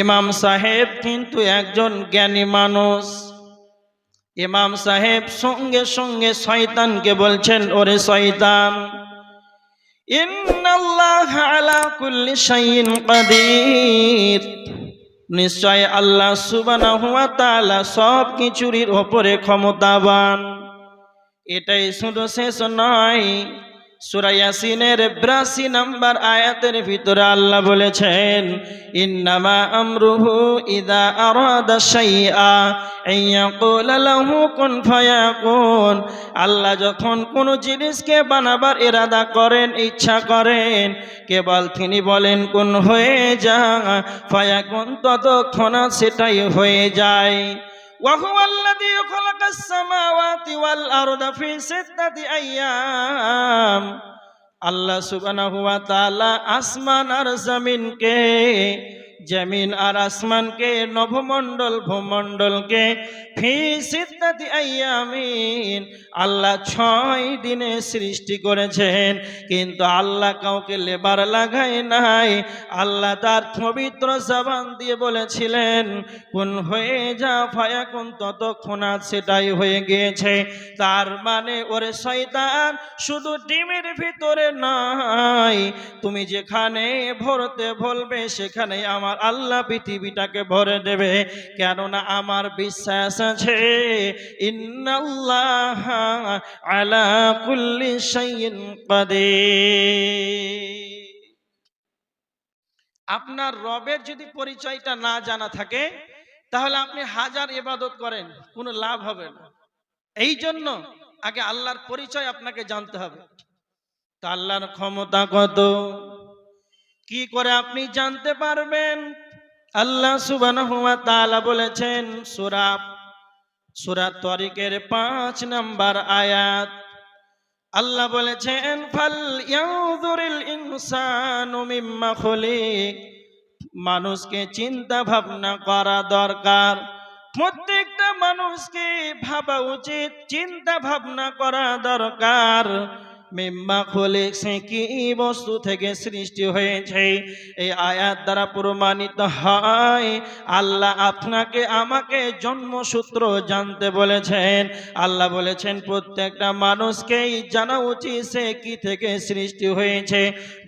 ইমাম সাহেব কিন্তু একজন জ্ঞানী মানুষ। ইমাম সাহেব সঙ্গে সঙ্গে শয়তানকে বলছেন, ওরে শয়তান নিশ্চয় আল্লাহ সুবহানাহু ওয়া তাআলা সব কিছুর উপরে ক্ষমতাবান। এটাই শুধু শেষ নয় সূরা ইয়াসিনের 82 নাম্বার আয়াতের ভিতরে আল্লাহ বলেছেন, ইন্নামা আমরুহু ইদা আরাদা শাইআ আইয়াকুলা লাহু কুন ফায়াকুন। আল্লাহ যখন কোনো জিনিসকে বানাবার ইরাদা করেন, ইচ্ছা করেন, কেবল তিনি বলেন, কোন হয়ে যা, ফায়াকুন ততক্ষণ সেটাই হয়ে যায়। وهو الذي خلق السماوات والأرض في ستة أيام আল্লাহ সুবহানাহু ওয়া তাআলা আসমান আর জমিনকে জমিন আর আসমানকে নভমণ্ডল ভূমণ্ডলকে ফি সিদ্ধাতি আইয়ামিন আল্লাহ ছয় দিনে সৃষ্টি করেছেন, কিন্তু আল্লাহ কাউকে লেবার লাগায় নাই। আল্লাহ তার পবিত্র জবান দিয়ে বলেছিলেন, কোন হয়ে যা ফায়া কোন ততক্ষণ সেটাই হয়ে গিয়েছে। তার মানে ওরে শয়তান শুধু ডিমের ভিতরে নাই। তুমি যেখানে ভরতে বলবে সেখানে আমার আল্লাহ পৃথিবীটাকে ভরে দেবে। কেননা আমার বিশ্বাস আছে, ইন্নাল্লাহ আলা কুল্লি শাইইন কাদির। আপনার রবের যদি পরিচয়টা না জানা থাকে, তাহলে আপনি হাজার ইবাদত করেন, কোনো লাভ হবে না। এই জন্য আগে আল্লাহর পরিচয় আপনাকে জানতে হবে। তা আল্লাহর ক্ষমতা কত? কি করে আপনি জানতে পারবেন? আল্লাহ তাআলা বলেছেন, সূরা সূরা তরিকের পাঁচ নাম্বার আয়াত। আল্লাহ বলেছেন, ফাল ইয়াউযুরিল ইনসানু মিম্মা খুলিক। মানুষকে চিন্তা ভাবনা করা দরকার। প্রত্যেকটা মানুষকে ভাবা উচিত, চিন্তা ভাবনা করা দরকার। মিম্মা খোলে সে কি বস্তু থেকে সৃষ্টি হয়েছে? এই আয়াত দ্বারা প্রমাণিত হয়, আল্লাহ আপনাকে আমাকে জন্মসূত্র জানতে বলেছেন। আল্লাহ বলেছেন, প্রত্যেকটা মানুষকেই জানা উচিত সে কি থেকে সৃষ্টি হয়েছে।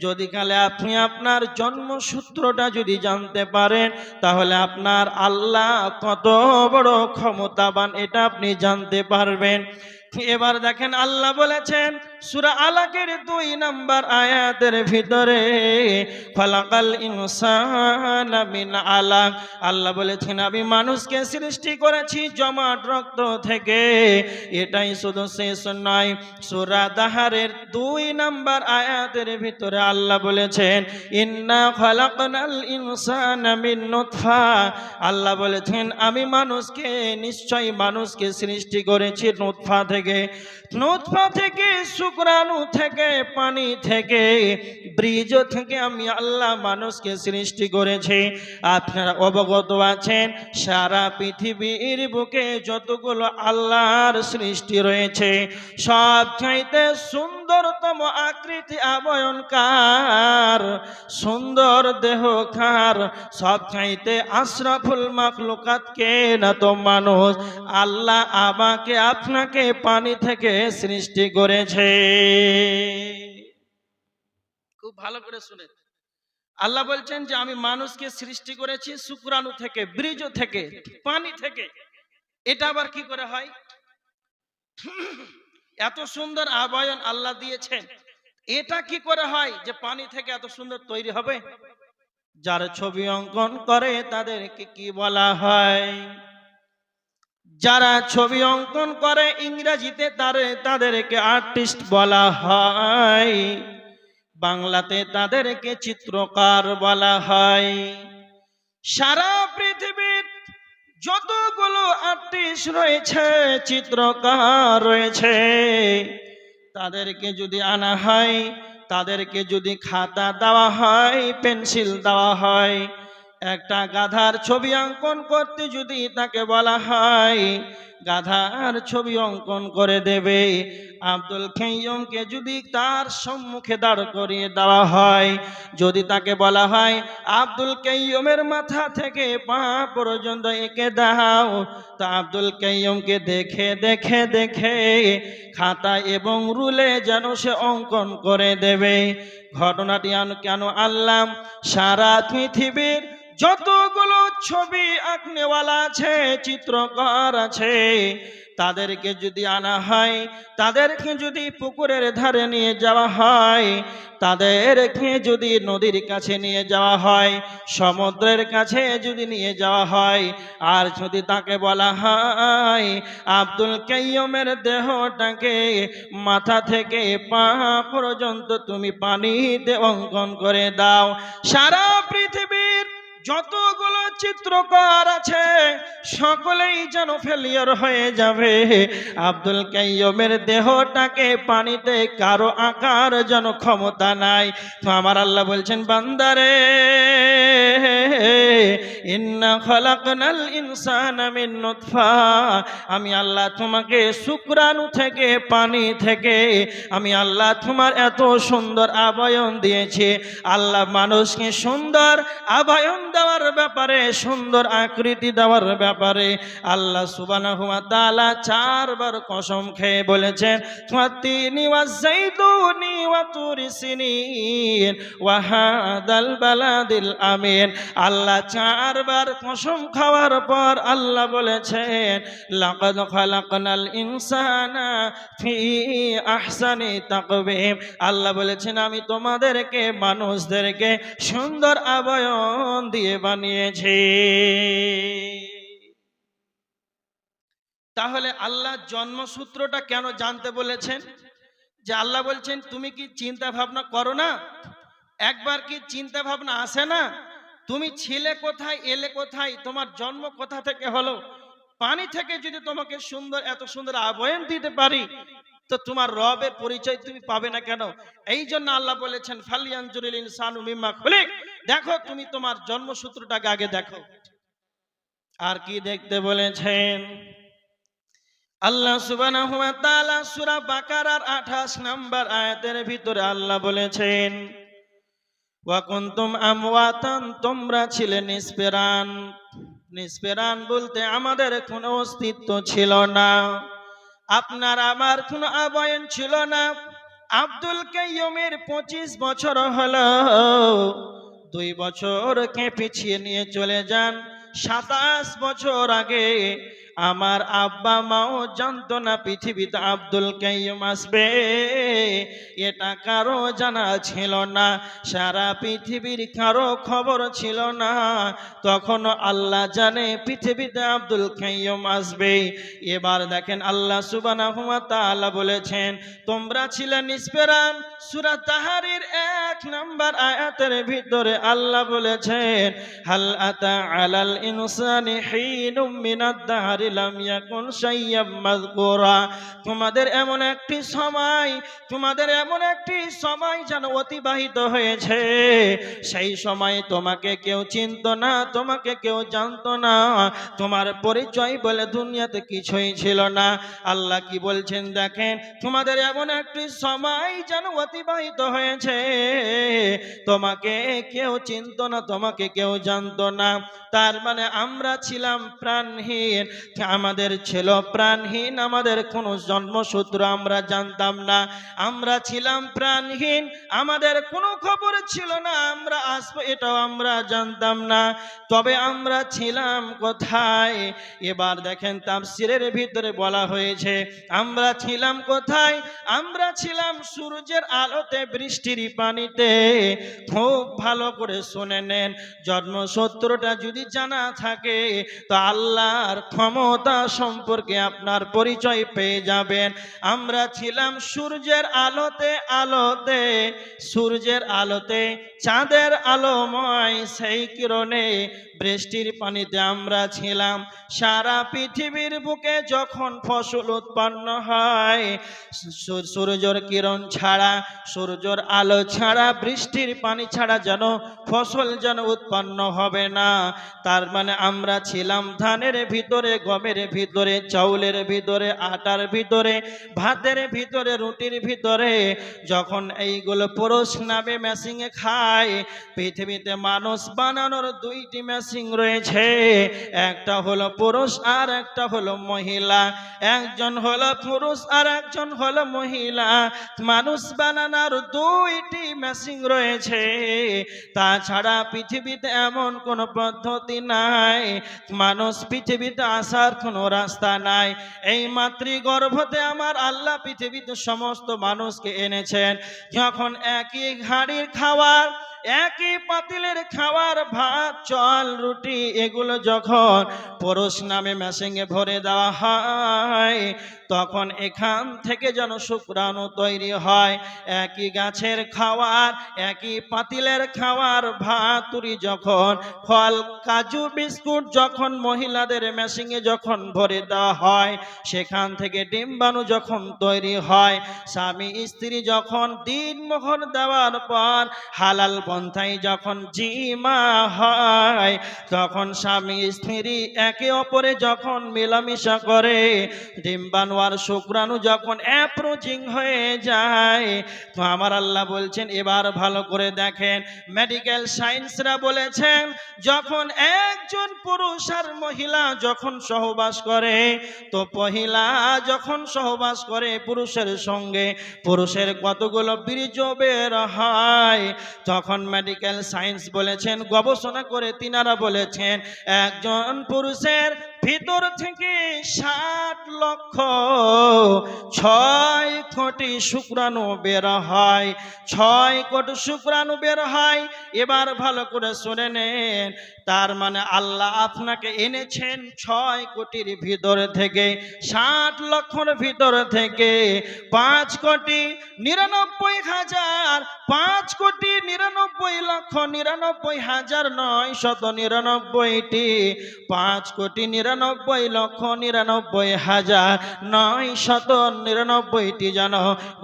যদি কালে আপনি আপনার জন্মসূত্রটা যদি জানতে পারেন, তাহলে আপনার আল্লাহ কত বড় ক্ষমতাবান, এটা আপনি জানতে পারবেন। এবার দেখেন, আল্লাহ বলেছেন সুরা আলাকের দুই নাম্বার আয়াতের ভিতরে ফালাকাল ইনসান মিন আলাক। আল্লাহ বলেছেন, আমি মানুষকে সৃষ্টি করেছি জমাট রক্ত থেকে। এটাই শুধু শেষ নয়, সুরা দাহারের দুই নাম্বার আয়াতের ভিতরে আল্লাহ বলেছেন, ইন্না খালাকনাল ইনসান মিন নুতফা। আল্লাহ বলেছেন, আমি মানুষকে, নিশ্চয়ই মানুষকে সৃষ্টি করেছি নুতফা থেকে। নুতফা থেকে শুক্রাণু থেকে, পানি থেকে বীজ থেকে আমি আল্লাহ মানুষকে সৃষ্টি করেছি। আপনারা অবগত আছেন, সারা পৃথিবীর বুকে যতগুলো আল্লাহর সৃষ্টি রয়েছে সব চাইতে সুন্দরতম আকৃতি আবয়নকার, সুন্দর দেহকার সব চাইতে আশরাফুল মাখলুকাতকে না তো মানুষ আল্লাহ আমাকে আপনাকে পানি থেকে সৃষ্টি করেছে। খুব ভালো করে শুনে আল্লাহ বলছেন যে, আমি মানুষকে সৃষ্টি করেছি শুক্রাণু থেকে থেকে, পানি থেকে। এটা আবার কি করে হয়? এত সুন্দর আবয়ন আল্লাহ দিয়েছেন। এটা কি করে হয় যে, পানি থেকে এত সুন্দর তৈরি হবে? যার ছবি অঙ্কন করে তাদেরকে কি বলা হয়? যারা ছবি অঙ্কন করে ইংরেজিতে তারে, তাদেরকে আর্টিস্ট বলা হয়। বাংলাতে তাদেরকে চিত্রকার বলা হয়। সারা পৃথিবীর যতগুলো আর্টিস্ট রয়েছে, চিত্রকার রয়েছে, তাদেরকে যদি আনা হয়, তাদেরকে যদি খাতা দেওয়া হয়, পেন্সিল দেওয়া হয় একটা গাধার ছবি অঙ্কন করতে যদি তাকে বলা হয়, গাধার ছবি অঙ্কন করে দেবে। আব্দুল খেয়মকে যদি তার সম্মুখে দাঁড় করিয়ে দেওয়া হয়, যদি তাকে বলা হয়, আব্দুল কাইয়মের মাথা থেকে পা পর্যন্ত এঁকে দাও, তা আব্দুল কাইয়মকে দেখে দেখে দেখে খাতা এবং রুলে যেন সে অঙ্কন করে দেবে। ঘটনাটি কেন আনলাম? সারা পৃথিবীর যতগুলো ছবি আঁকনেওয়ালা আছে, চিত্রকর আছে, তাদেরকে যদি আনা হয়, তাদেরকে যদি পুকুরের ধারে নিয়ে যাওয়া হয়, তাদেরকে যদি নদীর কাছে নিয়ে যাওয়া হয়, সমুদ্রের কাছে যদি নিয়ে যাওয়া হয়, আর যদি তাকে বলা হয়, আব্দুল কাইয়মের দেহটাকে মাথা থেকে পা পর্যন্ত তুমি পানিতে অঙ্কন করে দাও। সারা পৃথিবীর যতগুলো চিত্রকর আছে, সকলেই যেন ফেলিয়র হয়ে যাবে। আব্দুল কাইয়মের দেহটাকে পানিতে কারও আকার যেন ক্ষমতা নাই। তো আমার আল্লাহ বলছেন, বান্দারে আমি আল্লাহ তোমাকে শুক্রাণু থেকে, পানি থেকে, আমি আল্লাহ তোমার এত সুন্দর আবয়ন দিয়েছি। আল্লাহ মানুষকে সুন্দর আবয়ন দেওয়ার ব্যাপারে, সুন্দর আকৃতি দেওয়ার ব্যাপারে আল্লাহ সুবহানাহু ওয়া তাআলা চারবার কসম খেয়ে বলেছেন তিনি ওয়াজাইতুনি ওয়া তুরি সিনিন ওয়া আমিন। আল্লাহ চারবার কসম খাওয়ার পর আল্লাহ বলেছেন, লাকাদ খালাকনাল ইনসানা ফি আহসানি তাকবীম আল্লাহ বলেছেন, আমি তোমাদেরকে, মানুষদেরকে সুন্দর আবয়ন দিয়ে বানিয়েছি। তাহলে আল্লাহ জন্মসূত্রটা কেন জানতে বলেছেন? যে আল্লাহ বলছেন, তুমি কি চিন্তা ভাবনা করো না? একবার কি চিন্তা ভাবনা আসে না? তুমি ছিলে কোথায়, এলে কোথায়, তোমার জন্ম কোথা থেকে হলো? পানি থেকে যদি তোমাকে সুন্দর, এত সুন্দর আবয়ন দিতে পারি, তো তোমার রবের পরিচয় তুমি পাবে না কেন? এই জন্য আল্লাহ বলেছেন, ফালিয়ানজুরিল ইনসানু মিম্মা খুলিক। দেখো, তুমি তোমার জন্মসূত্রটাকে আগে দেখো। আর কি দেখতে বলেছেন? আল্লাহ সুবহানাহু ওয়া তাআলা সূরা বাকারার 28 নাম্বার আয়াতের ভিতরে আল্লাহ বলেছেন ওয়া কুনতুম আমওয়াতান, তোমরা ছিলে নিষ্পেরান নিষ্পেরান বলতে আমাদের কোনো অস্তিত্ব ছিল না। আপনার আমার কোনো আবয়ন ছিল না। আব্দুল কাইয়ুমের পঁচিশ বছর হলো। দুই বছরকে পিছিয়ে নিয়ে চলে যান। সাতাশ বছর আগে আমার আব্বা মাও জানতো না পৃথিবীতে আব্দুল কাইয়ুম আসবে। এটা কারও জানা ছিল না, সারা পৃথিবীর কারও খবর ছিল না। তখন আল্লাহ জানে পৃথিবীতে আব্দুল কাইয়ুম আসবে। এবার দেখেন আল্লাহ সুবহানাহু ওয়া তাআলা বলেছেন, তোমরা ছিলে নিষ্পেরান সূরা তাহারির এক নাম্বার আয়াতের ভিতরে আল্লাহ বলেছেন, হাল আতা আলাল ইনসানি হিনুম মিনাদ তোমাদের এমন একটি সময়, তোমাদের এমন একটি সময় যেন অতিবাহিত হয়েছে। সেই সময় তোমাকে কেউ চিনতো না, তোমাকে কেউ জানতো না। তোমার পরিচয় বলে দুনিয়াতে কিছুই ছিল না। আল্লাহ কি বলছেন দেখেন, তোমাদের এমন একটি সময় যেন অতিবাহিত হয়েছে। তোমাকে কেউ চিনতো না, তোমাকে কেউ জানতো না। তার মানে আমরা ছিলাম প্রাণহীন। আমাদের ছিল প্রাণহীন, আমাদের কোনো জন্মসূত্র আমরা জানতাম না। আমরা ছিলাম প্রাণহীন, আমাদের কোনো খবর ছিল না, আমরা আসব এটাও আমরা জানতাম না। তবে আমরা ছিলাম কোথায়? এবার দেখেন তাফসিরের ভিতরে বলা হয়েছে, আমরা ছিলাম কোথায়? আমরা ছিলাম সূর্যের আলোতে, বৃষ্টির পানিতে। খুব ভালো করে শুনে নেন, জন্মসূত্রটা যদি জানা থাকে, তো আল্লাহর ক্ষমতা ক্ষমতা সম্পর্কে আপনার পরিচয় পেয়ে যাবেন। আমরা ছিলাম সূর্যের আলোতে আলোতে, সূর্যের আলোতে, চাঁদের আলোময় সেই কিরণে বৃষ্টির পানিতে আমরা ছিলাম। সারা পৃথিবীর বুকে যখন ফসল উৎপন্ন হয় সূর্যের কিরণ ছাড়া, সূর্যের আলো ছাড়া, বৃষ্টির পানি ছাড়া যেন ফসল যেন উৎপন্ন হবে না। তার মানে আমরা ছিলাম ধানের ভিতরে গমের ভিতরে, চাউলের ভিতরে, আটার ভিতরে, ভাতের ভিতরে, রুটির ভিতরে, যখন এইগুলো পুরুষ নামে মেশিংয়ে খায়, পৃথিবীতে মানুষ বানানোর দুইটি মেশিন রয়েছে। একটা হলো পুরুষ আর একটা হলো মহিলা। একজন হলো পুরুষ আর একজন হলো মহিলা। মানুষ বানানোর দুইটি মেশিন রয়েছে। তাছাড়া পৃথিবীতে এমন কোনো পদ্ধতি নাই। মানুষ পৃথিবীতে আসার কোনো রাস্তা নাই। এই মাতৃগর্ভতে আমার আল্লাহ পৃথিবীতে সমস্ত মানুষকে এনেছেন। যখন একই হাড়ির খাবার একই পাতিলের খাবার ভাত, চল, রুটি, এগুলো যখন পরশ নামে মেশিংয়ে ভরে দেওয়া হয়, তখন এখান থেকে যেন শুক্রাণু তৈরি হয়। একই গাছের খাওয়ার, একই পাতিলের খাওয়ার ভাতুরি যখন, ফল, কাজু, বিস্কুট যখন মহিলাদের মেশিংয়ে যখন ভরে দেওয়া হয়, সেখান থেকে ডিম্বাণু যখন তৈরি হয়, স্বামী, স্ত্রী যখন দিন মোহর দেওয়ার পর হালাল পন্থায় যখন জিমা হয়, তখন স্বামী স্ত্রী একে অপরে যখন মেলামেশা করে ডিম্বাণু শুক্রাণু যখন অ্যাপ্রোচিং হয়ে যায়, তো আমার আল্লাহ বলছেন, এবার ভালো করে দেখেন। মেডিকেল সায়েন্সরা বলেছেন, যখন একজন পুরুষ আর মহিলা যখন সহবাস করে, তো মহিলা যখন সহবাস করে পুরুষের সঙ্গে, পুরুষের কতগুলো বীর্য বের হয়, তখন মেডিকেল সায়েন্স বলেছেন গবেষণা করে তিনারা বলেছেন একজন পুরুষের ভিতর থেকে ষাট লক্ষ, ছয় কোটি শুক্রাণু বের হয়, ছয় কোটি শুক্রাণু বের হয়। এবার ভালো করে শুনে নেন, তার মানে আল্লাহ আপনাকে এনেছেন ছয় কোটির ভিতর থেকে, ষাট লক্ষর ভিতর থেকে পাঁচ কোটি নিরানব্বই হাজার, পাঁচ কোটি নিরানব্বই লক্ষ, নিরানব্বই হাজার নয় শত নিরানব্বইটি, পাঁচ কোটি নিরানব্বই লক্ষ নিরানব্বই হাজার নয় শত নিরানব্বইটি যেন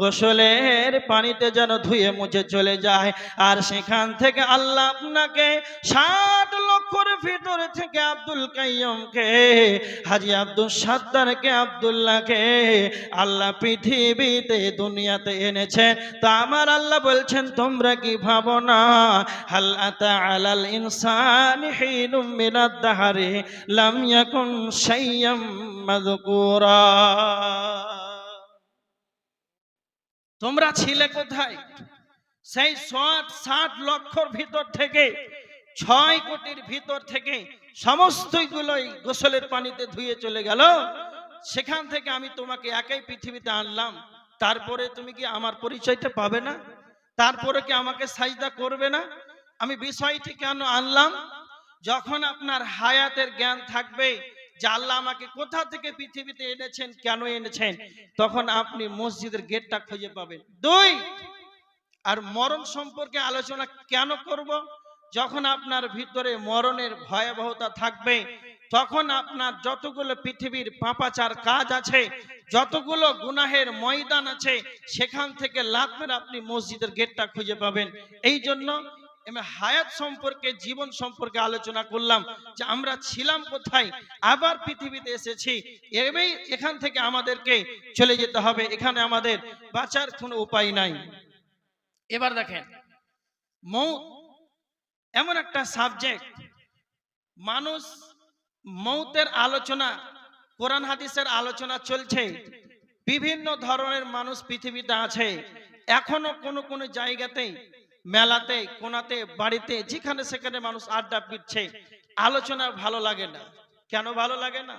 গোসলের পানিতে যেন ধুয়ে মুছে চলে যায়। আর সেখান থেকে আল্লাহ আপনাকে ষাট লক্ষর ভিতরে থেকে আব্দুল কাইয়মকে হাজি আব্দুল সাত্তারকে আব্দুল্লাহকে আল্লাহ পৃথিবীতে, দুনিয়াতে এনেছে। তা আমার আল্লাহ বলছেন, তোমরা কি ভাবো না? হাল আতা আলাল ইনসান হিনুম মিনাদ দাহারি, লাম ইয়াকুন তোমরা ছিলে কোথায়? সেই ষাট ষাট লক্ষর ভিতর থেকে, ছয় কোটির ভিতর থেকে সমস্তগুলোই গোসলের পানিতে ধুয়ে চলে গেল। সেখান থেকে আমি তোমাকে একাই পৃথিবীতে আনলাম। তারপরে তুমি কি আমার পরিচয়টা পাবে না? তারপরে কি আমাকে সাজদা করবে না? আমি বিষয়টি কেন আনলাম? যখন আপনার হায়াতের জ্ঞান থাকবে আল্লাহ আমাকে কোথা থেকে পৃথিবীতে এনেছেন, কেন এনেছেন? তখন আপনি মসজিদের গেটটা খুঁজে পাবেন। দুই, আর মরণ সম্পর্কে আলোচনা কেন করব? যখন আপনার ভিতরে মরণের ভয়াবহতা থাকবে, তখন আপনার যতগুলো পৃথিবীর পাপাচার কাজ আছে, যতগুলো গুনাহের ময়দান আছে, সেখান থেকে লাভ আপনি মসজিদের গেটটা খুঁজে পাবেন। এই জন্য হায়াত সম্পর্কে, জীবন সম্পর্কে আলোচনা করলাম যে আমরা ছিলাম কোথায়, আবার পৃথিবীতে এসেছি এভাবেই এখান থেকে আমাদেরকে চলে যেতে হবে, এখানে আমাদের বাঁচার কোনো উপায় নাই। এবার দেখেন মৌত এমন একটা সাবজেক্ট মানুষ মৌতের আলোচনা, কোরআন হাদিসের আলোচনা চলছে, বিভিন্ন ধরনের মানুষ পৃথিবীতে আছে, এখনও কোনো কোনো জায়গাতে মেলাতে, কোনাতে, বাড়িতে, যেখানে সেখানে মানুষ আড্ডা পিটছে। আলোচনা ভালো লাগে না। কেন ভালো লাগে না?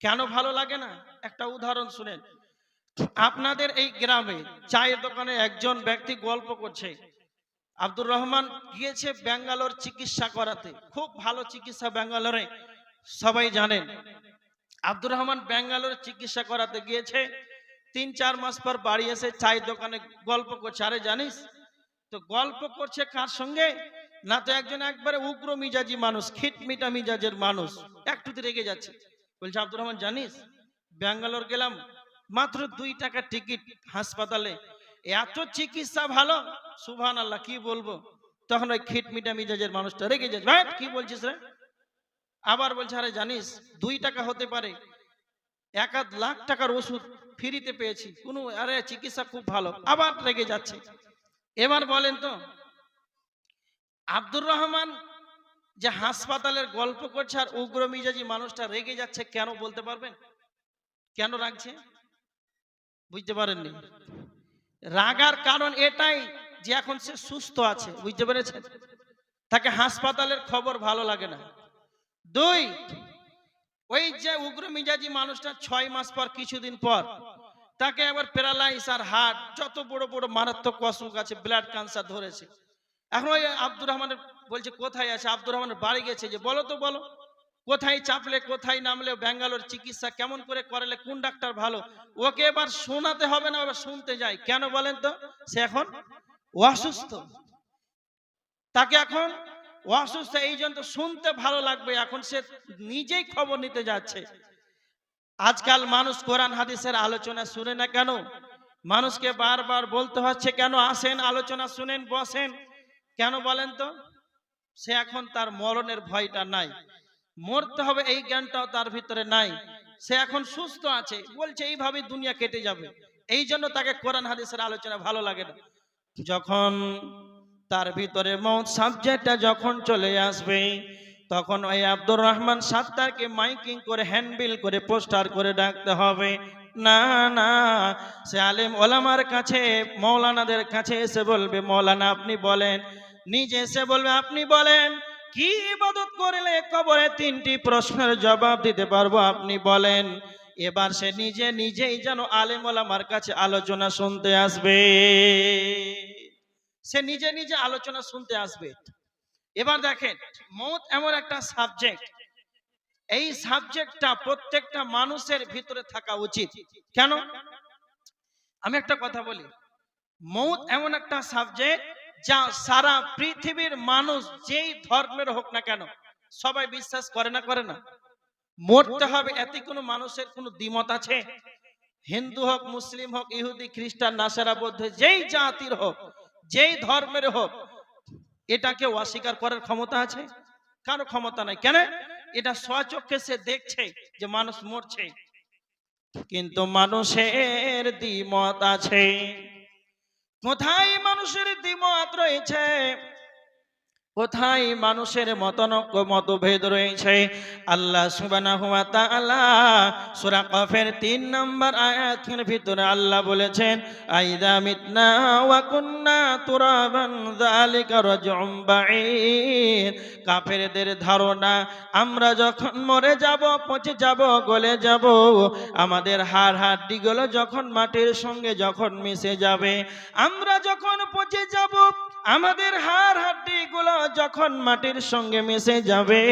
কেন ভালো লাগে না? একটা উদাহরণ শুনেন। আপনাদের এই গ্রামে চায়ের দোকানে একজন ব্যক্তি গল্প করছে। আব্দুর রহমান গিয়েছে ব্যাঙ্গালোর চিকিৎসা করাতে। খুব ভালো চিকিৎসা ব্যাঙ্গালোরে, সবাই জানেন। আব্দুর রহমান ব্যাঙ্গালোরে চিকিৎসা করাতে গিয়েছে। তিন চার মাস পর বাড়ি এসে চায়ের দোকানে গল্প করছে। আরে জানিস তো গল্প করছে কার সঙ্গে? না তো একজন একবারে উগ্র মিজাজি মানুষ খিটমিটা মিজাজের মানুষ একটুতে রেগে যাচ্ছে। বলছে আব্দুর রহমান জানিস ব্যাঙ্গালোর গেলাম মাত্র দুই টাকা টিকিট হাসপাতালে। এত চিকিৎসা ভালো? সুভান আল্লাহ কি বলব? তখন ওই খিটমিটা মিজাজের মানুষটা রেগে যাচ্ছে। "ভাই, কি বলছিস রে? আবার বলছে আরে জানিস দুই টাকা হতে পারে। এক আধ লাখ টাকার ওষুধ ফ্রিতে পেয়েছি। কোনো আরে চিকিৎসা খুব ভালো। আবার রেগে যাচ্ছে। এবার বলেন তো, আব্দুর রহমান যে হাসপাতালের গল্প করছে আর উগ্র মিজাজি মানুষটা রেগে যাচ্ছে কেন বলতে পারবেন? কেন রাখছে বুঝতে পারেননি। রাগার কারণ এটাই যে এখন সে সুস্থ আছে, বুঝতে পেরেছেন? তাকে হাসপাতালের খবর ভালো লাগে না। দুই, ওই যে উগ্র মিজাজি মানুষটা ছয় মাস পর, কিছুদিন পর তাকে আবার প্যারালাইস আর হার্ট যত বড় বড় মারাত্মক অসুখ আছে ব্লাড ক্যান্সার ধরেছে। এখন ওই আব্দুর রহমানের বলছে, কোথায় আছে? আব্দুর রহমানের বাড়ি গেছে যে, বলো তো বলো, কোথায় চাপলে, কোথায় নামলে, ব্যাঙ্গালোর চিকিৎসা কেমন করে করালে, কোন ডাক্তার ভালো? ওকে এবার শোনাতে হবে না এবার শুনতে যাই কেন বলেন তো? সে এখন অসুস্থ। তাকে এখন অসুস্থ, এই জন্য শুনতে ভালো লাগবে। এখন সে নিজেই খবর নিতে যাচ্ছে। আজকাল মানুষ কোরআন, হাদিসের আলোচনা শুনে না কেন? মানুষকে বারবার বলতে হচ্ছে, কেন আসেন, আলোচনা শুনেন, বসেন? কেন বলেন তো? সে এখন তার মরণের ভয়টা নাই। মরতে হবে এই জ্ঞানটাও তার ভিতরে নাই। সে এখন সুস্থ আছে, বলছে এইভাবে দুনিয়া কেটে যাবে। এই জন্য তাকে কোরআন, হাদিসের আলোচনা ভালো লাগে না। যখন তার ভিতরে মৌত সাবজেক্টটা যখন চলে আসবে তখন ওই আব্দুর রহমান সাত্তারকে মাইকিং করে হ্যান্ডবিল করে পোস্টার করে ডাকতে হবে। না না, সে আলেম ওলামার কাছে, মৌলানাদের কাছে এসে বলবে, মৌলানা, আপনি বলেন। নিজে এসে বলবে, আপনি বলেন, কি ইবাদত করলে কবরে তিনটি প্রশ্নের জবাব দিতে পারব? আপনি বলেন। এবার সে নিজে নিজেই যেন আলেম ওলামার কাছে আলোচনা শুনতে আসবে। সে নিজে নিজে আলোচনা শুনতে আসবে। এবার দেখেন, মৌত এমন একটা সাবজেক্ট এই সাবজেক্টটা প্রত্যেকটা মানুষের ভিতরে থাকা উচিত। কেন? আমি একটা কথা বলি। মৌত এমন একটা সাবজেক্ট যা সারা পৃথিবীর মানুষ যেই ধর্মের হোক না কেন, সবাই বিশ্বাস করে না করে না। মরতে হবে এতে কোনো মানুষের কোনো দ্বিমত আছে? হিন্দু হোক, মুসলিম হোক, ইহুদি, খ্রিস্টান, নাসারা, বৌদ্ধ, যেই জাতির হোক, যেই ধর্মের হোক এটাকে অস্বীকার করার ক্ষমতা আছে? কারও ক্ষমতা নাই। কেন? এটা স্বচক্ষে সে দেখছে যে মানুষ মরছে। কিন্তু মানুষের দ্বিমত আছে। কোথায় মানুষের দ্বিমত রয়েছে? কোথায় মানুষের মতনক্য, মতভেদ রয়েছে? আল্লাহ তাআলা সূরা কফের 3 নম্বর আয়াতের ভিতরে আল্লাহ বলেছেন, আইদা মিতনা ওয়া কুন্না তুরাবান যালিকা রাজউম কাফেরদের ধারণা, আমরা যখন মরে যাব, পচে যাব, গলে যাব, আমাদের হাড় হাড্ডিগুলো যখন মাটির সঙ্গে যখন মিশে যাবে, আমরা যখন পচে যাব আমাদের হাড্ডি গুলো যখন মাটির সঙ্গে মিশে যাবে,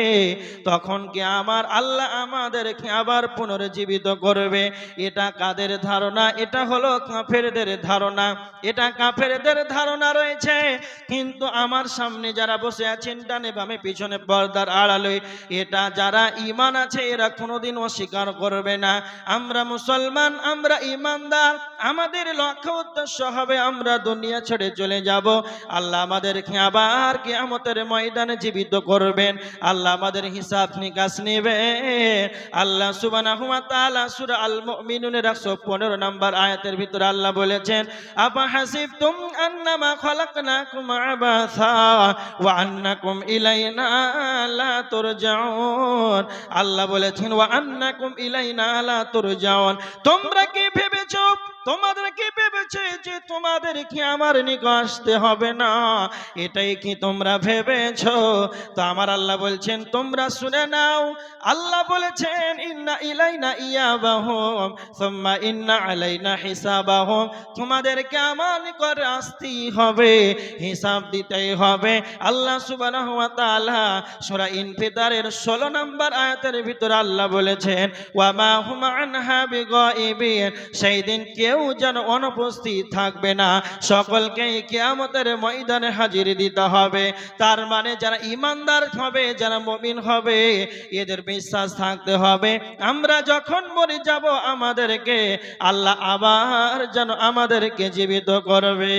তখন কি আমার আল্লাহ আমাদেরকে আবার পুনর্জীবিত করবে? এটা কাদের ধারণা? এটা হলো কাফেরদের ধারণা। এটা কাফেরদের ধারণা রয়েছে। কিন্তু আমার সামনে যারা বসে আছেন, ডানে বামে, পিছনে পর্দার আড়ালে, এটা যারা ইমান আছে, এরা কোনোদিন অস্বীকার করবে না। আমরা মুসলমান, আমরা ইমানদার আমাদের লক্ষ্য উদ্দেশ্য হবে আমরা দুনিয়া ছেড়ে চলে যাব। আল্লাহ আমাদেরকে আবার কিয়ামতের ময়দানে জীবিত করবেন। আল্লাহ আমাদের হিসাব নিকাশ নেবেন। আল্লাহ ওয়া তাআলা সূরা আল মুমিনুনের 115 নম্বর আয়াতের ভিতরে আল্লাহ বলেছেন, আফা হাসিবতুম আন্নামা খলাকনাকুম আবাসা ওয়া আন্নাকুম ইলাইনা লা তুরজাউন। আল্লাহ বলেছেন, ওয়া আন্নাকুম ইলাইনা লা তুরজাউন। তোমরা কি ভেবেছো? তোমাদের কি ভেবেছে যে তোমাদের কি আমার নিকট আসতে হবে না না? এটাই কি তোমরা ভেবেছ? তো আমার আল্লাহ বলছেন, তোমরা শুনে নাও। আল্লাহ বলেছেন, ইন্না ইলাইনা ইয়াবাহুম, সুম্মা ইন্না আলাইনা হিসাবাহুম। তোমাদেরকে আমার নিকট আসতেই হবে, হিসাব দিতেই হবে। আল্লাহ সুবহানাহু ওয়া তাআলা সূরা ইনফিতারের 16 নম্বর আয়াতের ভিতরে আল্লাহ বলেছেন ওয়া মা হুম সেই দিন কেউ যেন অনুপস্থিত থাকবে না। সকলকেই কিয়ামতের ময়দানে হাজির দিতে হবে। তার মানে যারা ইমানদার হবে, যারা মমিন হবে, এদের বিশ্বাস থাকতে হবে। আমরা যখন মরে যাব, আমাদেরকে আল্লাহ আবার যেন আমাদেরকে জীবিত করবে।